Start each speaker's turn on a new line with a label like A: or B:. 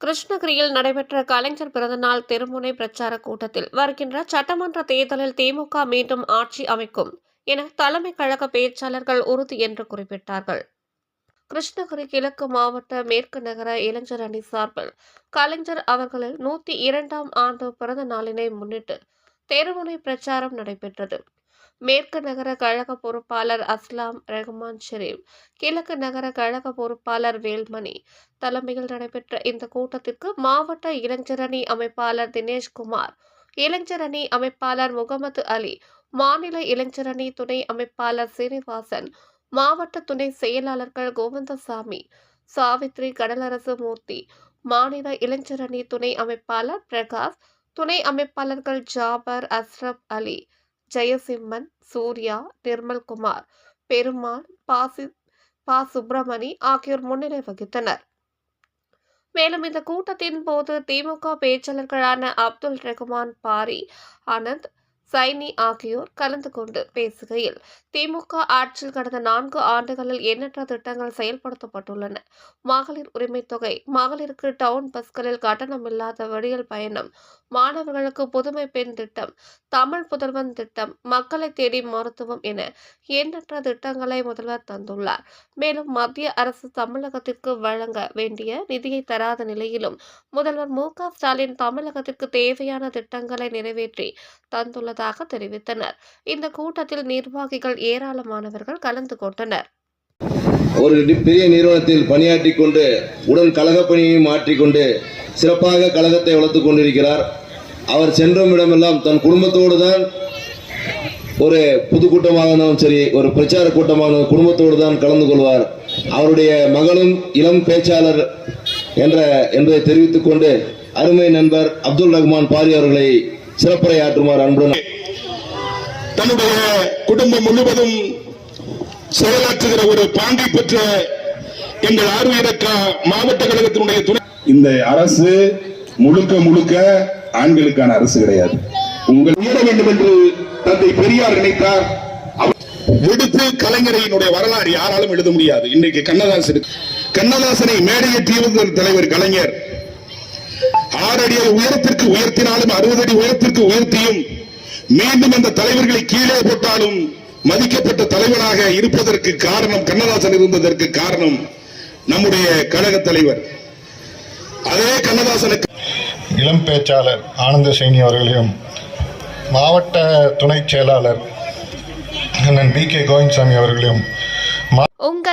A: கிருஷ்ணகிரியில் நடைபெற்ற கலைஞர் பிறந்தநாள் திருமுனை பிரச்சார கூட்டத்தில் வருகின்ற சட்டமன்ற தேர்தலில் திமுக மீண்டும் ஆட்சி அமைக்கும் என தலைமை கழக பேச்சாளர்கள் உறுதி என்று குறிப்பிட்டார்கள். கிருஷ்ணகிரி கிழக்கு மாவட்ட மேற்கு நகர இளைஞர் அணி சார்பில் கலைஞர் அவர்களின் நூத்தி இரண்டாம் ஆண்டு பிறந்த நாளினை முன்னிட்டு தெருமுனை பிரச்சாரம் நடைபெற்றது. மேற்கு நகர கழக பொறுப்பாளர் அஸ்லாம் ரஹ்மான் ஷெரீப் கிழக்கு நகர கழக பொறுப்பாளர் வேல்மணி தலைமையில் நடைபெற்ற இந்த கூட்டத்திற்கு மாவட்ட இளைஞரணி அமைப்பாளர் தினேஷ்குமார் இளைஞரணி அமைப்பாளர் முகமது அலி மாநில இளைஞரணி துணை அமைப்பாளர் சீனிவாசன் மாவட்ட துணை செயலாளர்கள் கோவிந்தசாமி சாவித்ரி கடலரசு மூர்த்தி மாநில இளைஞரணி துணை அமைப்பாளர் பிரகாஷ் துணை அமைப்பாளர்கள் ஜாபர் அஸ்ரப் அலி ஜெயசிம்மன் சூர்யா நிர்மல்குமார் பெருமாள் பாசி பா சுப்பிரமணி ஆகியோர் முன்னிலை வகித்தனர். மேலும் இந்த கூட்டத்தின் போது திமுக பேச்சாளர்களான அப்துல் ரகுமான் பாரி அனந்த் சைனி ஆகியோர் கலந்து கொண்டு பேசுகையில் திமுக ஆட்சியில் கடந்த நான்கு ஆண்டுகளில் எண்ணற்ற திட்டங்கள் செயல்படுத்தப்பட்டுள்ளன. மகளிர் உரிமை தொகை மகளிருக்கு டவுன் பஸ்களில் கட்டணமில்லாத வழியல் பயணம் மாணவர்களுக்கு புதுமை பெண் திட்டம் தமிழ் புதல்வன் திட்டம் மக்களை தேடி மருத்துவம் என எண்ணற்ற திட்டங்களை முதல்வர் தந்துள்ளார். மேலும் மத்திய அரசு தமிழகத்திற்கு வழங்க வேண்டிய நிதியை தராத நிலையிலும் முதல்வர் மு ஸ்டாலின் தமிழகத்திற்கு தேவையான திட்டங்களை நிறைவேற்றி உள்ளதாக தெரிவித்தனர். இந்த கூட்டத்தில் நிர்வாகிகள் ஏராளமானவர்கள் கலந்து கொண்டனர்.
B: ஒரு பெரிய நிறுவனத்தில் பணியாற்றி கொண்டு உடன் கழக பணியையும் மாற்றிக்கொண்டு சிறப்பாக கழகத்தை வளர்த்து கொண்டிருக்கிறார். அவர் சென்றும் இடமெல்லாம் தன் குடும்பத்தோடு தான் ஒரு பொதுக்கூட்டமாக இருந்தாலும் சரி ஒரு பிரச்சார கூட்டமாக குடும்பத்தோடு தான் கலந்து கொள்வார். அவருடைய மகளும் இளம் பேச்சாளர் என்ற என்பதை தெரிவித்துக் கொண்டு அருமை நண்பர் அப்துல் ரஹ்மான் பாரி அவர்களை சிறப்புரையாற்றுமாறு அன்புடன்
C: தன்னுடைய குடும்பம் முழுவதும் செயலாற்றுகிற ஒரு பாண்டி பெற்ற எங்கள் ஆர்வீரக்கா மாவட்ட கழகத்தினுடைய துணை
D: இந்த அரசு முழுக்க முழுக்க ஆண்களுக்கான அரசு கிடையாது. உங்கள்
C: உயர வேண்டும் என்று தந்தை பெரியார் நினைத்தார். விடுத்து கலைஞரையினுடைய வரலாறு யாராலும் எழுத முடியாது. இன்னைக்கு கண்ணதாசன் கண்ணதாசனை மேடையேற்றியவர் தலைவர் கலைஞர். ஆறு அடி உயரத்திற்கு உயர்த்தினாலும் அறுபது அடி உயரத்திற்கு உயர்த்தியும் மீண்டும் அந்த தலைவர்களை கீழே போட்டாலும் மதிக்கப்பட்ட தலைவராக இருப்பதற்கு காரணம் கண்ணதாசன் இருந்ததற்கு காரணம் நம்முடைய கழக தலைவர். அதே கண்ணதாசனுக்கு
E: இளம் பேச்சாளர் ஆனந்த சைனி அவர்களையும் மாவட்ட துணைச் செயலாளர் அண்ணன் பி கே கோவிந்தசாமி அவர்களையும்